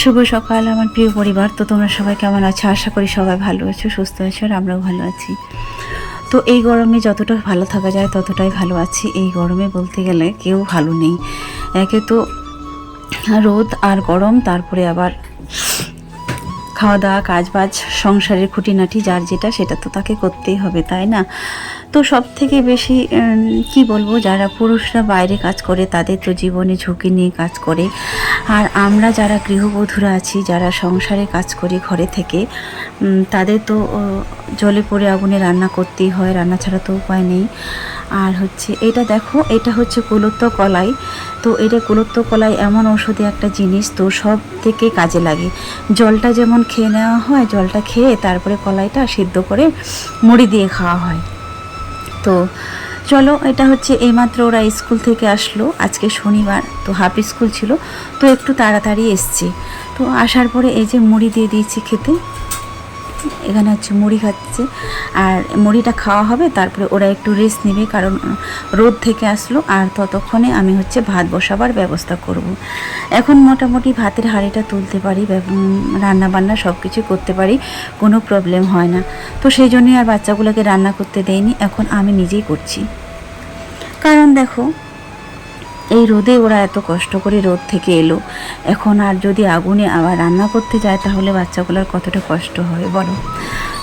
শুভ সকাল, আমার প্রিয় পরিবার। তো তোমরা সবাই কেমন আছো? আশা করি সবাই ভালো আছো, সুস্থ আছো আর আমরাও ভালো আছি। তো এই গরমে যতটা ভালো থাকা যায়, ততটাই ভালো আছি। এই গরমে বলতে গেলে কেউ ভালো নেই। একে তো রোদ আর গরম, তারপরে আবার খাওয়া দাওয়া কাজ বাজ সংসারের খুঁটিনাটি, যার যেটা, সেটা তো তাকে করতেই হবে, তাই না? তো সব থেকে বেশি কি বলব, যারা পুরুষরা বাইরে কাজ করে তাদের তো জীবনে ঝুঁকি নিয়ে কাজ করে। আর আমরা যারা গৃহবধূরা আছি, যারা সংসারে কাজ করি ঘরে থেকে তাদের তো জলে পড়ে আগুনে রান্না করতেই হয়, রান্না ছাড়া তো উপায় নেই। আর হচ্ছে, এটা দেখো, এটা হচ্ছে কুলত্ব কলাই। তো এটা কুলত্ব কলাই এমন ঔষধি একটা জিনিস, তো সব থেকে কাজে লাগে। জলটা যেমন খেয়ে নেওয়া হয়, জলটা খেয়ে তারপরে কলাইটা সিদ্ধ করে মুড়ি দিয়ে খাওয়া হয়। তো চলো, এটা হচ্ছে এইমাত্র ওরা স্কুল থেকে আসলো। আজকে শনিবার, তো হাফ স্কুল ছিল। তো একটু তাড়াতাড়ি এসছে। তো আসার পরে এই যে মুড়ি দিয়ে দিয়েছি খেতে। এখানে হচ্ছে মুড়ি খাচ্ছে। আর মুড়িটা খাওয়া হবে, তারপরে ওরা একটু রেস্ট নেবে, কারণ রোদ থেকে আসলো, আর ততক্ষণে আমি হচ্ছে ভাত বসাবার ব্যবস্থা করব। এখন মোটামুটি ভাতের হাঁড়িটা তুলতে পারি রান্না বান্না সব কিছু করতে পারি, কোনো প্রবলেম হয় না। তো সেই জন্যই আর বাচ্চাগুলোকে রান্না করতে দেয়নি এখন আমি নিজেই করছি। কারণ দেখো এই রোদে ওরা এত কষ্ট করে রোদ থেকে এলো। এখন আর যদি আগুনে আবার রান্না করতে যায়, তাহলে বাচ্চাগুলোর কতটা কষ্ট হয় বলো?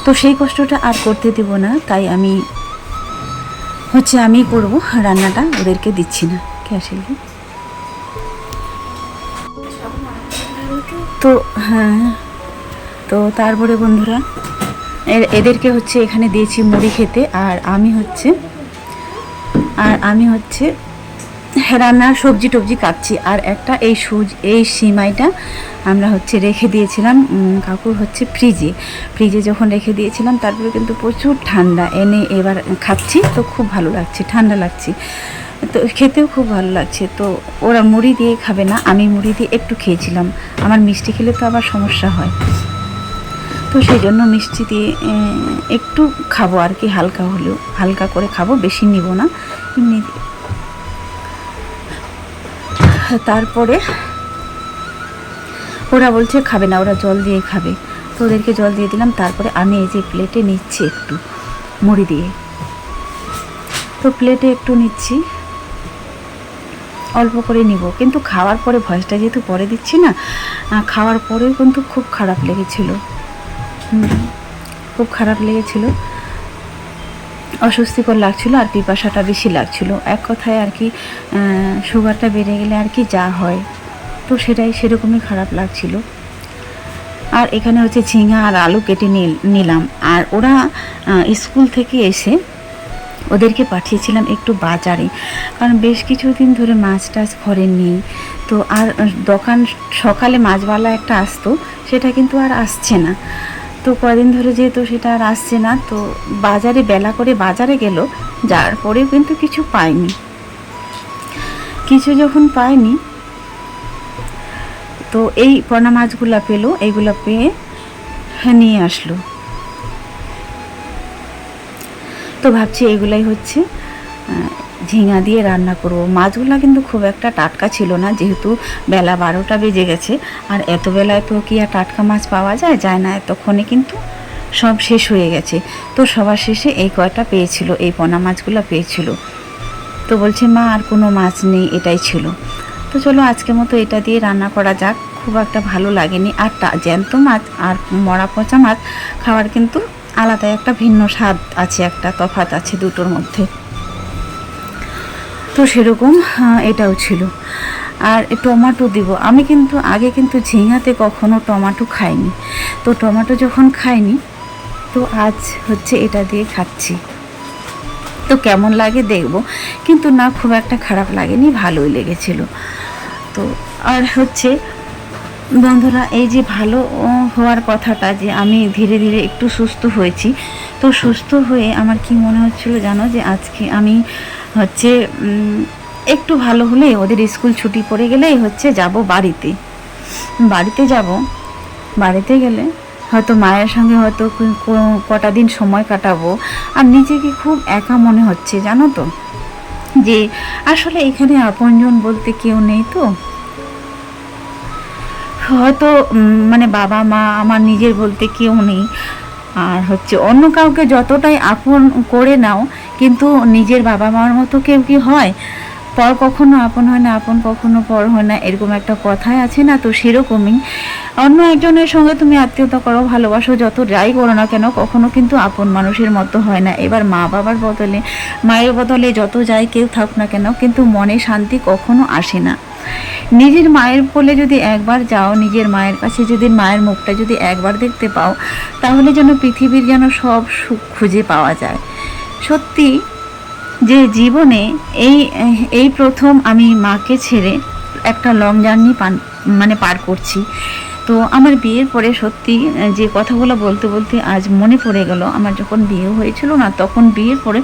তো সেই কষ্টটা আর করতে দেব না, তাই আমি হচ্ছে আমি করব, রান্নাটা ওদেরকে দিচ্ছি না। কে আসলে তো হ্যাঁ তো তারপরে বন্ধুরা এদেরকে হচ্ছে এখানে দিয়েছি মুড়ি খেতে, আর আমি হচ্ছে, আর আমি হচ্ছে রান্নার সবজি টবজি কাটছি। আর একটা এই সুজ এই সিমাইটা আমরা হচ্ছে রেখে দিয়েছিলাম কাকুর হচ্ছে ফ্রিজে। ফ্রিজে যখন রেখে দিয়েছিলাম, তারপরে কিন্তু প্রচুর ঠান্ডা। এনে এবার খাচ্ছি, তো খুব ভালো লাগছে, ঠান্ডা লাগছে। তো খেতেও খুব ভালো লাগছে। তো ওরা মুড়ি দিয়ে খাবে না, আমি মুড়ি দিয়ে একটু খেয়েছিলাম। আমার মিষ্টি খেলে তো আবার সমস্যা হয়। তো সেই জন্য মিষ্টি দিয়ে একটু খাব আর কি, হালকা হলেও। হালকা করে খাব, বেশি নিব না। এমনি তারপরে ওরা বলছে খাবে না, ওরা জল দিয়ে খাবে। তো ওদেরকে জল দিয়ে দিলাম, তারপরে আমি এই যে প্লেটে নিচ্ছি একটু মুড়ি দিয়ে। তো প্লেটে একটু নিচ্ছি, অল্প করে নিব। কিন্তু খাওয়ার পরে ভয়েসটা যেহেতু পরে দিচ্ছি না খাওয়ার পরেও কিন্তু খুব খারাপ লেগেছিল। খুব খারাপ লেগেছিল। অস্বস্তিকর লাগছিল আর পিপাসাটা বেশি লাগছিল। এক কথায় আর কি সুগারটা বেড়ে গেলে আর কি যা হয়। তো সেটাই সেরকমই খারাপ লাগছিল। আর এখানে হচ্ছে ঝিঙা আর আলু কেটে নিল- নিলাম। আর ওরা স্কুল থেকে এসে ওদেরকে পাঠিয়েছিলাম একটু বাজারে। কারণ বেশ কিছুদিন ধরে মাছ টাছ ঘরে নেই তো আর দোকান সকালে মাছওয়ালা একটা আসতো, সেটা কিন্তু আর আসছে না। তো কদিন ধরে যেহেতু সেটা আর আসছে না, তো বাজারে বেলা করে বাজারে গেল, যার পরেও কিন্তু কিছু পায়নি কিছু যখন পায়নি তো এই পোনা মাছগুলা পেল, এইগুলো পেয়ে নিয়ে আসলো। তো ভাবছি এগুলাই হচ্ছে ঝিঙা দিয়ে রান্না করব। মাছগুলো কিন্তু খুব একটা টাটকা ছিল না, যেহেতু বেলা বারোটা বেজে গেছে। আর এত বেলায় তো কি আর টাটকা মাছ পাওয়া যায়? যায় না, এতক্ষণে কিন্তু সব শেষ হয়ে গেছে। তো সবার শেষে এই কয়টা পেয়েছিল, এই পোনা মাছগুলো পেয়েছিল। তো বলছে, মা, আর কোনো মাছ নেই, এটাই ছিল। তো চলো, আজকের মতো এটা দিয়ে রান্না করা যাক। খুব একটা ভালো লাগেনি। আর জ্যান্ত মাছ আর মরা পচা মাছ খাওয়ার কিন্তু আলাদা একটা ভিন্ন স্বাদ আছে, একটা তফাৎ আছে দুটোর মধ্যে। তো সেরকম এটাও ছিল। আর টমাটো টমেটো দিব। আমি কিন্তু, আগে কিন্তু ঝিঙাতে কখনো টমাটো খাইনি। তো টমাটো যখন খাইনি, তো আজ হচ্ছে এটা দিয়ে খাচ্ছি। তো কেমন লাগে দেখব। কিন্তু না, খুব একটা খারাপ লাগেনি, ভালোই লেগেছিল। তো আর হচ্ছে, বন্ধুরা, এই যে ভালো হওয়ার কথাটা যে আমি ধীরে ধীরে একটু সুস্থ হয়েছি। তো সুস্থ হয়ে আমার কি মনে হচ্ছিল জানো যে আজকে আমি হচ্ছে একটু ভালো হলে ওদের স্কুল ছুটি পড়ে গেলেই হচ্ছে যাব বাড়িতে। বাড়িতে যাব, বাড়িতে গেলে হয়তো মায়ের সঙ্গে হয়তো কটা দিন সময় কাটাবো। আর নিজেকে খুব একা মনে হচ্ছে, জানো তো? যে আসলে এখানে আপনজন বলতে কেউ নেই তো। হয়তো মানে বাবা, মা আমার নিজের বলতে কেউ নেই। আর হচ্ছে অন্য কাউকে যতটাই আপন করে নাও কিন্তু নিজের বাবা মার মতো কেউ কি হয়? পর কখনো আপন হয় না, আপন কখনো পর হয় না, এরকম একটা কথাই আছে না? তো সেরকমই। অন্য একজনের সঙ্গে তুমি আত্মীয়তা করো, ভালোবাসো, যত যাই করো না কেন, কখনো কিন্তু আপন মানুষের মতো হয় না। এবার মা বাবার বদলে, মায়ের বদলে যত যাই কেউ থাক না কেন, কিন্তু মনে শান্তি কখনো আসে না। নিজের মায়ের কোলে যদি একবার যাও, নিজের মায়ের কাছে যদি, মায়ের মুখটা যদি একবার দেখতে পাও, তাহলে যেন পৃথিবীর যেন সব সুখ খুঁজে পাওয়া যায়। সত্যি যে জীবনে এই এই প্রথম আমি মাকে ছেড়ে একটা লং জার্নি পান মানে পার করছি। তো আমার বিয়ের পরে সত্যি, যে কথাগুলো বলতে বলতে আজ মনে পড়ে গেল। আমার যখন বিয়ে হয়েছিল না, তখন বিয়ের পরে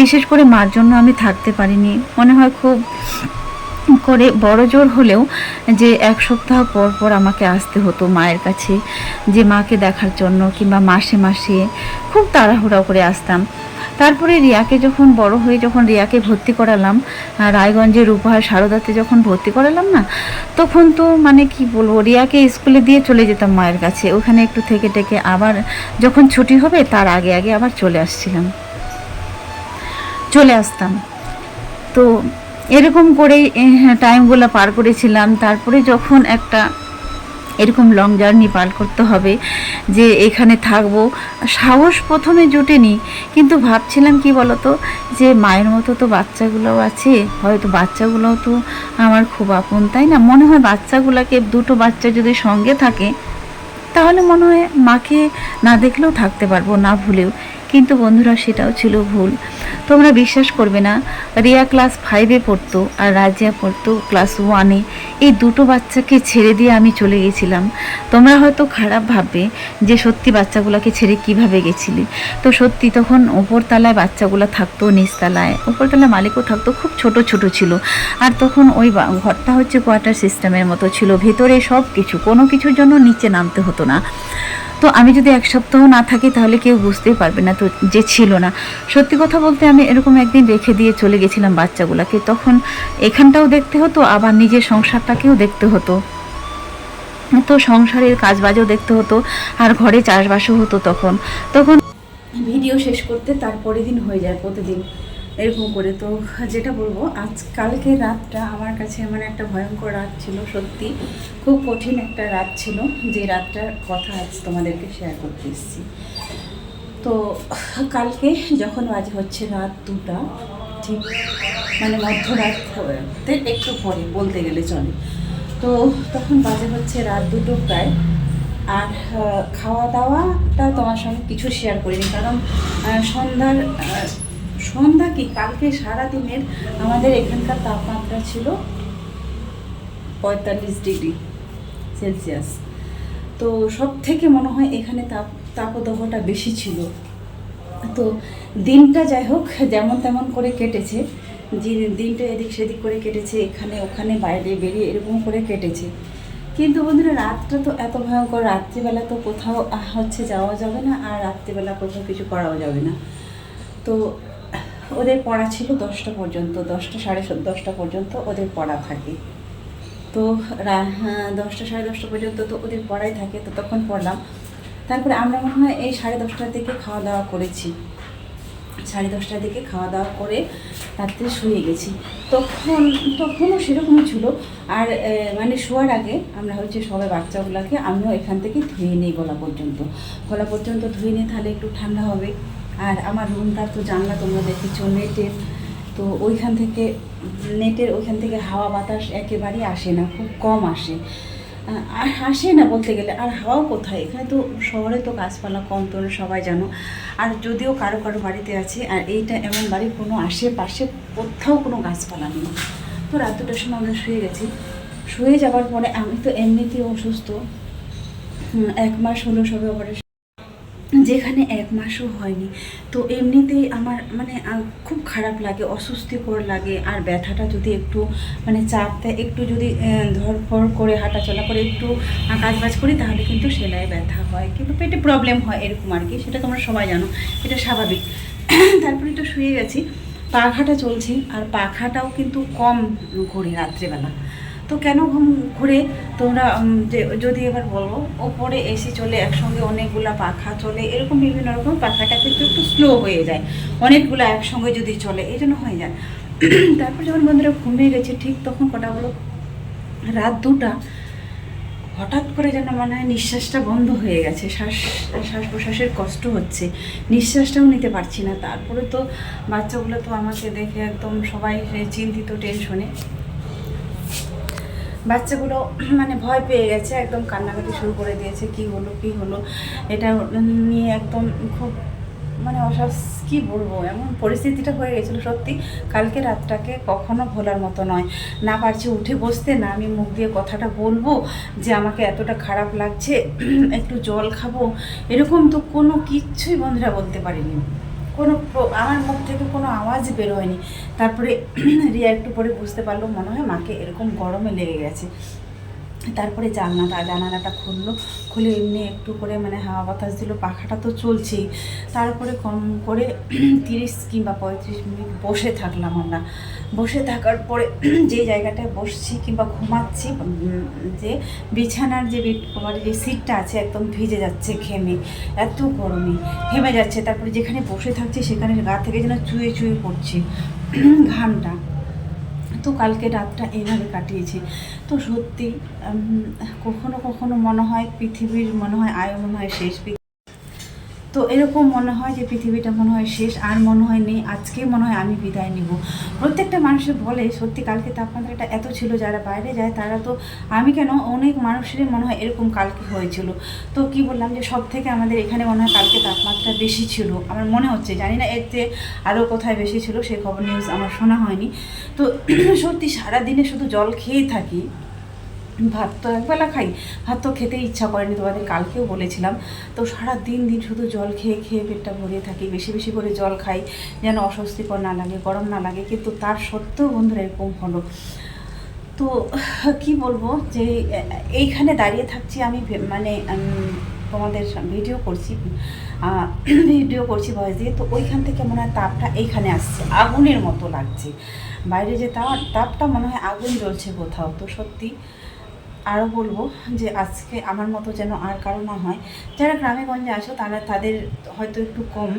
বিশেষ করে মার জন্য আমি থাকতে পারিনি। মনে হয় খুব করে বড় জোর হলেও যে এক সপ্তাহ পর পর আমাকে আসতে হতো মায়ের কাছে, যে মাকে দেখার জন্য কিংবা মাসে মাসে খুব তাড়াহুড়া করে আসতাম। তারপরে রিয়াকে যখন বড় হয়ে যখন রিয়াকে ভর্তি করালাম রায়গঞ্জের উপহার সারদাতে যখন ভর্তি করালাম না, তখন তো মানে কি বলব, রিয়াকে স্কুলে দিয়ে চলে যেতাম মায়ের কাছে। ওখানে একটু থেকে টেকে আবার যখন ছুটি হবে, তার আগে আগে আবার চলে আসছিলাম। চলে আসতাম। তো এরকম করেই টাইমগুলো পার করেছিলাম। তারপরে যখন একটা এরকম লং জার্নি পার করতে হবে যে এখানে থাকব, সাহস প্রথমে জোটেনি। কিন্তু ভাবছিলাম কি বলতো, যে মায়ের মতো তো বাচ্চাগুলোও আছে, হয়তো বাচ্চাগুলোও তো আমার খুব আপন, তাই না? মনে হয় বাচ্চাগুলোকে দুটো বাচ্চা যদি সঙ্গে থাকে, তাহলে মনে হয় মাকে না দেখলেও থাকতে পারব, না ভুলেও। কিন্তু বন্ধুরা, সেটাও ছিল ভুল। তোমরা বিশ্বাস করবে না, রিয়া ক্লাস ফাইভে পড়তো আর রাজিয়া পড়তো ক্লাস ওয়ানে এই দুটো বাচ্চাকে ছেড়ে দিয়ে আমি চলে গেছিলাম। তোমরা হয়তো খারাপ ভাববে যে, সত্যি বাচ্চাগুলোকে ছেড়ে কীভাবে গেছিলি? তো সত্যি তখন ওপরতলায় বাচ্চাগুলো থাকতো, নিচতলায়। ওপরতলায় মালিকও থাকতো, খুব ছোট ছোট ছিল। আর তখন ওই ঘরটা হচ্ছে কোয়ার্টার সিস্টেমের মতো ছিল। ভেতরে সব কিছু কোনো কিছুর জন্য নিচে নামতে হতো না। তো আমি যদি এক সপ্তাহ না থাকি, তাহলে কেউ বুঝতেই পারবে না তো যে ছিল না। সত্যি কথা বলতে আমি এরকম একদিন রেখে দিয়ে চলে গেছিলাম বাচ্চাগুলোকে। তখন এখানটাও দেখতে হতো, আবার নিজের সংসারটাকেও দেখতে হতো। তো সংসারের কাজবাজও দেখতে হতো, আর ঘরে চাষবাসও হতো তখন। তখন ভিডিও শেষ করতে তারপরের দিন হয়ে যায় প্রতিদিন। এরকম করে। তো যেটা বলব, আজ কালকে রাতটা আমার কাছে এমন একটা ভয়ঙ্কর রাত ছিল, সত্যি। খুব কঠিন একটা রাত ছিল, যে রাতটার কথা আজ তোমাদেরকে শেয়ার করতে এসেছি। তো কালকে যখন বাজে হচ্ছে রাত দুটা, ঠিক মানে মধ্যরাতে একটু পরে বলতে গেলে চলে। তো তখন বাজে হচ্ছে রাত দুটো প্রায়। আর খাওয়া দাওয়াটা তোমার সঙ্গে কিছু শেয়ার করিনি, কারণ সন্ধ্যার সন্ধ্যা কি? কালকে সারা দিনের আমাদের এখানকার তাপমাত্রা ছিল পঁয়তাল্লিশ ডিগ্রি সেলসিয়াস। তো সব থেকে মনে হয় এখানে তাপ, তাপদাহটা বেশি ছিল। তো দিনটা যাই হোক, যেমন তেমন করে কেটেছে। যে দিনটা এদিক সেদিক করে কেটেছে, এখানে ওখানে বাইরে বেরিয়ে এরকম করে কেটেছে। কিন্তু বন্ধুরা, রাতটা তো এত ভয়ঙ্কর, রাত্রিবেলা তো কোথাও হচ্ছে যাওয়া যাবে না, আর রাত্রিবেলা কোথাও কিছু করাও যাবে না। তো ওদের পড়া ছিল দশটা পর্যন্ত দশটা সাড়ে দশটা পর্যন্ত ওদের পড়া থাকে। তো হ্যাঁ, দশটা সাড়ে দশটা পর্যন্ত তো ওদের পড়াই থাকে তো তখন পড়লাম। তারপরে আমরা মনে হয় এই সাড়ে দশটার দিকে খাওয়া দাওয়া করেছি। সাড়ে দশটার দিকে খাওয়া দাওয়া করে রাত্রে শুয়ে গেছি। তখন তখনও সেরকমই ছিল। আর মানে শোয়ার আগে আমরা হচ্ছে সবাই বাচ্চাগুলোকে আমিও এখান থেকে ধুয়ে নিই গলা পর্যন্ত। গলা পর্যন্ত ধুয়ে নিই তাহলে একটু ঠান্ডা হবে। আর আমার রুমটার তো জানলা তোমরা দেখেছ, নেটের। তো ওইখান থেকে, নেটের ওইখান থেকে হাওয়া বাতাস একেবারেই আসে না, খুব কম আসে। আর আসে না বলতে গেলে, আর হাওয়াও কোথায়? এখানে তো শহরে তো গাছপালা কম, তোমরা সবাই জানো। আর যদিও কারও কারও বাড়িতে আছে, আর এইটা এমন বাড়ি, কোনো আশেপাশে কোথাও কোনো গাছপালা নেই। তো রাত সময় আমরা শুয়ে গেছি। শুয়ে যাওয়ার পরে আমি তো এমনিতেই অসুস্থ। এক মাস হলো সবে অপারেশন যেখানে এক মাসও হয়নি। তো এমনিতেই আমার মানে খুব খারাপ লাগে, অস্বস্তিকর লাগে, আর ব্যথাটা যদি একটু মানে চাপ দেয়, একটু যদি ধরফড় করে, হাঁটাচলা করে, একটু কাজবাজ করি, তাহলে কিন্তু সেলাই ব্যথা হয় কিন্তু পেটে প্রবলেম হয়, এরকম আর কি, সেটা তোমরা সবাই জানো, এটা স্বাভাবিক। তারপরে তো শুয়ে গেছি পাখাটা চলছে, আর পাখাটাও কিন্তু কম ঘুরে রাত্রেবেলা। তো কেন ঘুম ঘুরে? তোমরা যদি এবার বলো, ওপরে এসি চলে, একসঙ্গে অনেকগুলা পাখা চলে, এরকম বিভিন্ন রকম পাখাটা কিন্তু একটু স্লো হয়ে যায়। অনেকগুলো একসঙ্গে যদি চলে, এই জন্য হয়ে যায়। তারপর যখন বন্ধুরা ঘুমিয়ে গেছে, ঠিক তখন কটা হলো, রাত দুটা, হঠাৎ করে যেন মনে হয় নিঃশ্বাসটা বন্ধ হয়ে গেছে। শ্বাস শ্বাস প্রশ্বাসের কষ্ট হচ্ছে। নিঃশ্বাসটাও নিতে পারছি না। তারপরে তো বাচ্চাগুলো তো আমাকে দেখে একদম সবাই চিন্তিত, টেনশনে। বাচ্চাগুলো মানে ভয় পেয়ে গেছে, একদম কান্নাকাটি শুরু করে দিয়েছে, কি হলো কি হলো। এটা নিয়ে একদম খুব মানে অসাস, কী বলব, এমন পরিস্থিতিটা হয়ে গেছিল সত্যি। কালকে রাতটাকে কখনো ভোলার মতো নয়। না পারছি উঠে বসতে, না আমি মুখ দিয়ে কথাটা বলব যে আমাকে এতটা খারাপ লাগছে, একটু জল খাব। এরকম তো কোনো কিচ্ছুই বন্ধুরা বলতে পারিনি। কোনো আমার মুখ থেকে কোনো আওয়াজ বের হয়নি। তারপরে রিয়া একটু পরে বুঝতে পারল, মনে হয় মাকে এরকম গরমে লেগে গেছে। তারপরে জানলাটা, জানালাটা খুললো। খুলে এমনি একটু করে মানে হাওয়া বাতাস দিল, পাখাটা তো চলছেই। তারপরে কম করে তিরিশ কিংবা পঁয়ত্রিশ মিনিট বসে থাকলাম আমরা। বসে থাকার পরে যে জায়গাটায় বসছি কিংবা ঘুমাচ্ছি যে বিছানার যে আমার যে সিটটা আছে, একদম ভিজে যাচ্ছে ঘেমে। এত গরমে ঘেমে যাচ্ছে। তারপরে যেখানে বসে থাকছি, সেখানে গা থেকে যেন চুয়ে চুয়ে পড়ছে। ঘামটা। তো কালকে রাতটা এইভাবে কাটিয়েছি। তো সত্যি কখনো কখনো মনে হয় পৃথিবীর মনে হয় আয় মনে হয় শেষ তো এরকম মনে হয় যে পৃথিবীটা মনে হয় শেষ, আর মনে হয় নেই। আজকে মনে হয় আমি বিদায় নিব। প্রত্যেকটা মানুষের বলে, সত্যি কালকে তাপমাত্রাটা এত ছিল, যারা বাইরে যায় তারা তো, আমি কেন অনেক মানুষেরই মনে হয় এরকম কালকে হয়েছিল। তো কি বললাম যে সব থেকে আমাদের এখানে মনে হয় কালকে তাপমাত্রা বেশি ছিল। আমার মনে হচ্ছে, জানি না এর যে আরও কোথায় বেশি ছিল, সে খবর নিউজ আমার শোনা হয়নি। তো সত্যি সারাদিনে শুধু জল খেয়ে থাকি। ভাত তো একবেলা খাই। ভাত তো খেতে ইচ্ছা করেনি, তোমাদের কালকেও বলেছিলাম। তো সারা দিন দিন শুধু জল খেয়ে খেয়ে পেটটা ভরিয়ে থাকি, বেশি বেশি করে জল খাই, যেন অস্বস্তিকর না লাগে, গরম না লাগে। কিন্তু তার সত্ত্বেও বন্ধুরা, এরকম হলো। তো কি বলব যে, এইখানে দাঁড়িয়ে থাকছি আমি মানে তোমাদের ভিডিও করছি ভিডিও করছি ভয়েস দিয়ে। তো ওইখান থেকে মনে হয় তাপটা এইখানে আসছে, আগুনের মতো লাগছে। বাইরে যে তাপ, তাপটা মনে হয় আগুন জ্বলছে কোথাও। তো সত্যি আরও বলব যে আজকে আমার মতো যেন আর কারও না হয়। যারা গ্রামে গঞ্জে আসো, তারা তাদের হয়তো একটু কম,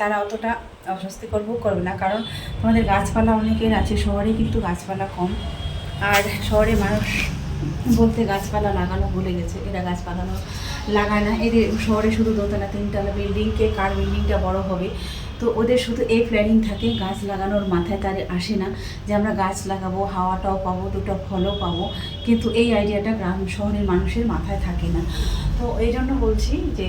তারা অতটা অস্বস্তিকর ভোগ করবে না। কারণ তোমাদের গাছপালা অনেকের আছে, শহরে কিন্তু গাছপালা কম। আর শহরে মানুষ বলতে গাছপালা লাগানো ভুলে গেছে, এরা গাছপালা লাগায় না। এদের শহরে শুধু দোতলা, তিনতলা বিল্ডিংকে কার বিল্ডিংটা বড় হবে? তো ওদের শুধু এই প্ল্যানিং থাকে, গাছ লাগানোর মাথায় তাদের আসে না যে আমরা গাছ লাগাবো, হাওয়াটাও পাবো, দুটো ফলও পাবো, কিন্তু এই আইডিয়াটা গ্রাম শহরের মানুষের মাথায় থাকে না। তো এই জন্য বলছি যে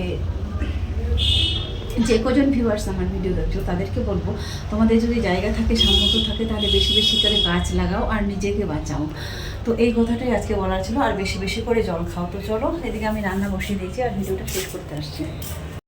যে কজন ভিউয়ার্স আমার ভিডিও দেখছ, তাদেরকে বলব, তোমাদের যদি জায়গা থাকে সামর্থ্য থাকে, তাহলে বেশি বেশি করে গাছ লাগাও আর নিজেকে বাঁচাও। তো এই কথাটাই আজকে বলার ছিল, আর বেশি বেশি করে জল খাও। তো চলো, এদিকে আমি রান্না বসিয়ে দিয়েছি আর ভিডিওটা শেষ করতে আসছি।